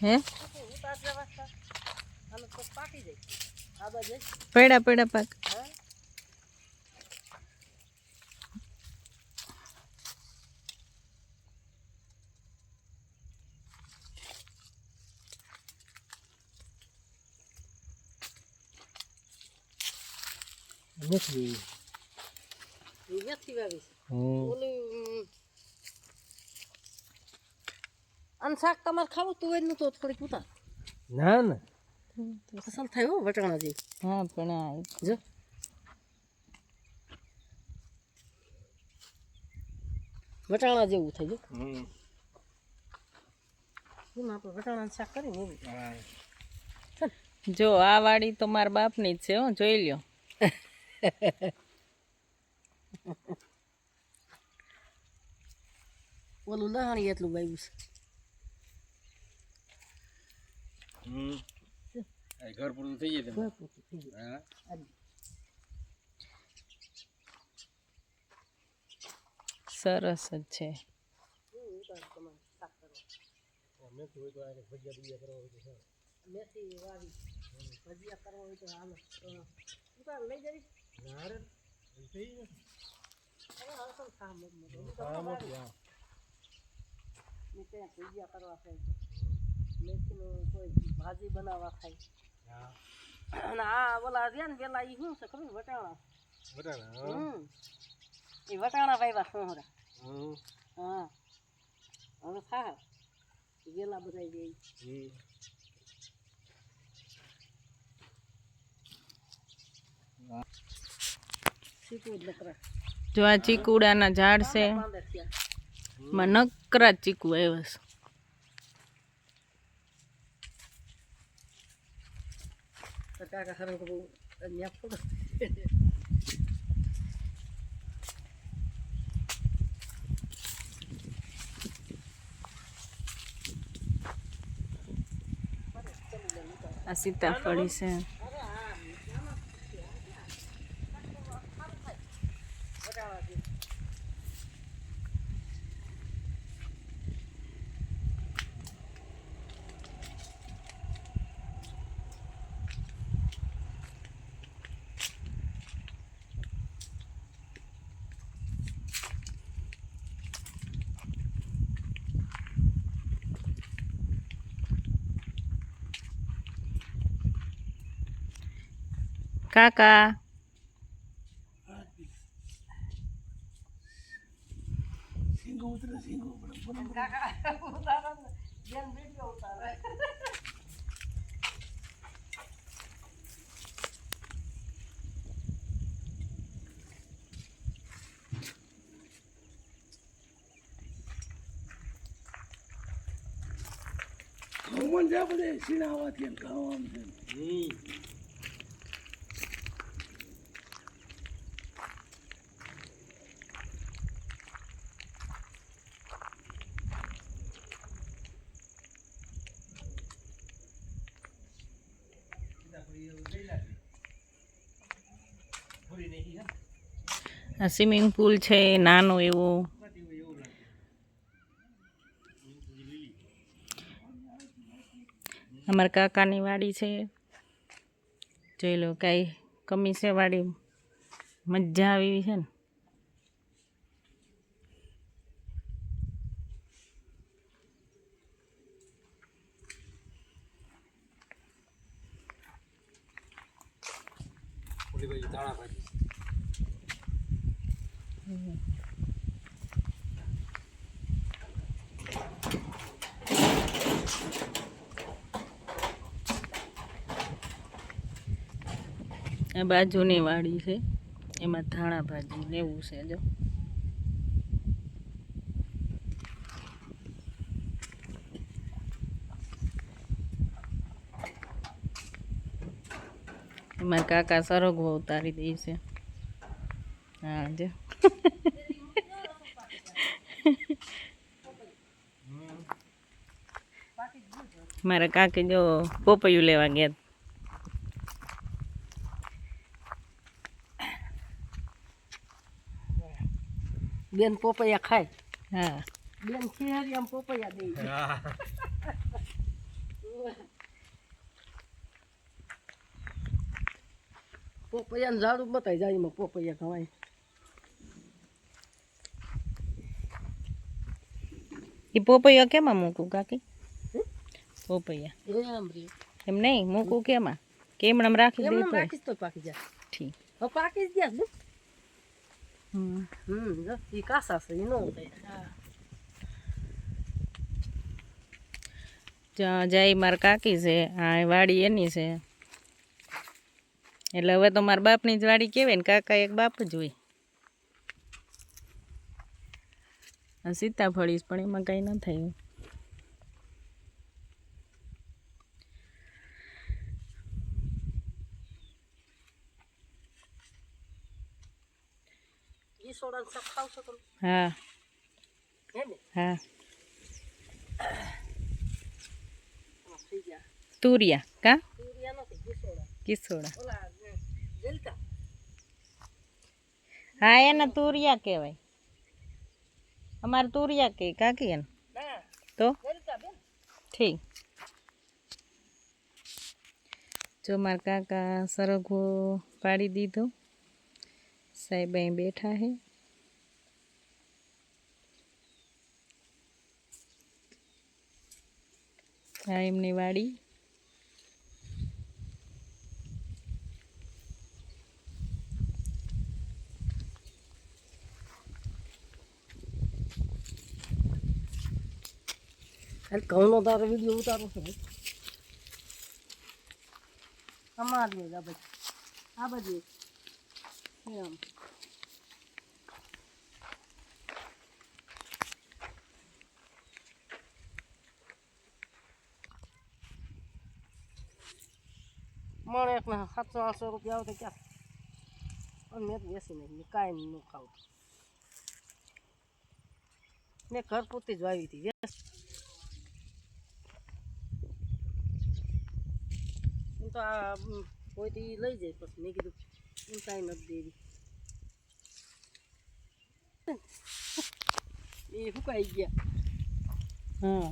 હે ઉતારશે વાસતા અને તો પાકી જાય આ બાજુ પડ્યા પડ્યા પાક હા નથી એ નથી વાવી છે હમ ઓલું અને શાક તમારે ખાવું તું હોય ને તો થોડીક ઉતાર. ના ના. ફસલ થયો હો વટાણા જેવી. હા પણ આ જો. વટાણા જેવું થઈ ગયું. હમ. આપણે વટાણાનું શાક કરીને એવું. જો આ વાડી તો મારા બાપની જ છે હો જોઈ લ્યો. ઓલું લહાણી એટલું વાવ્યું છે હમ આ ઘર પૂરું થઈ જાય ઘર પૂરતું થઈ ગયું. હા હાલ. સરસ જ છે કરવા મેથીનું કોઈ ભાજી બનાવવા ખાય હા. અને આ ઓલા રહ્યા ને પેલા એ શું છે ખબર વટાણા? બટાણા હમ. એ વટાણા વાવ્યા સોહરા. હમ. હા. હવે ખા વેલા બધા જાય જ જો આ ચીકુડાના ઝાડ છે. માં નકરા જ ચીકુ આવ્યા છે. તો કાકા ખરો તો બહુ અહીંયા ફોટો આ સીતાફળી છે વટાણા છે કાકા કાકા ઉતારો ને બેન વીડિયો ઉતારે ઘઉં છે બધે સીણાવાથી ઘઉં છે હમ આ સ્વિમિંગ પુલ છે, નાનો એવો. અમારા કાકાની વાડી છે. જોઈ લો, કાંઈ કમી છે વાડી. મજા આવી છે ને? ઓલી બાજુ દાણા ભાજી આ બાજુની વાડી છે. એમાં ધાણા ભાજી એવું છે જો. એમાં કાકા સરગવો ઉતારી દે છે હા જો મારા કાકી જો પોપૈયું લેવા ગયા બેન પોપૈયા ખાય હા બેન ખીહરી આમ પોપૈયા દે પોપૈયાનું ઝાડું બતાવી જાય એમાં પોપૈયા ખવાય. એ પોપૈયા કેમાં મૂકું કાકી? પોપૈયા. એમ નહીં? મૂકું કેમાં? કેમણામ રાખી દે રાખીશ તો પાકી જાય. ઠીક. હવે પાકી જ ગયા હમ. હમ એ કાસા છે એ નો જય મારા કાકી છે આ વાડી એની છે. એટલે હવે તો મારા બાપની જ વાડી કહેવાય ને કાકા એક બાપ જ હોય. સીતાફળીશ પણ એમાં કંઈ ન થાય. હા. હા તુરિયા. કા? કિસોડા હા એને તુરિયા કહેવાય. અમારે તુરિયા કે કાકી એને? તો? ઠીક. જો મારા કાકા સરગવો પાડી દીધો. સાહેબ અહીં બેઠા હે આ એમની વાડી. હાલ ઘઉંનો તારો વીડિયો ઉતારો છે અમારી જ આ બધી આ બધી એમ. મળે એક સાતસો, આઠસો રૂપિયા આવતા ક્યાં? અને મેં તો બેસી નહીં કાંઈ ન ખાવું. મેં ઘર પૂરતી જ વાવી હતી વેસ હું તો આ કોઈથી લઈ જાય, પછી મેં કીધું, હું કાંઈ નથી દેવી. એ સુકાઈ ગયા. હા.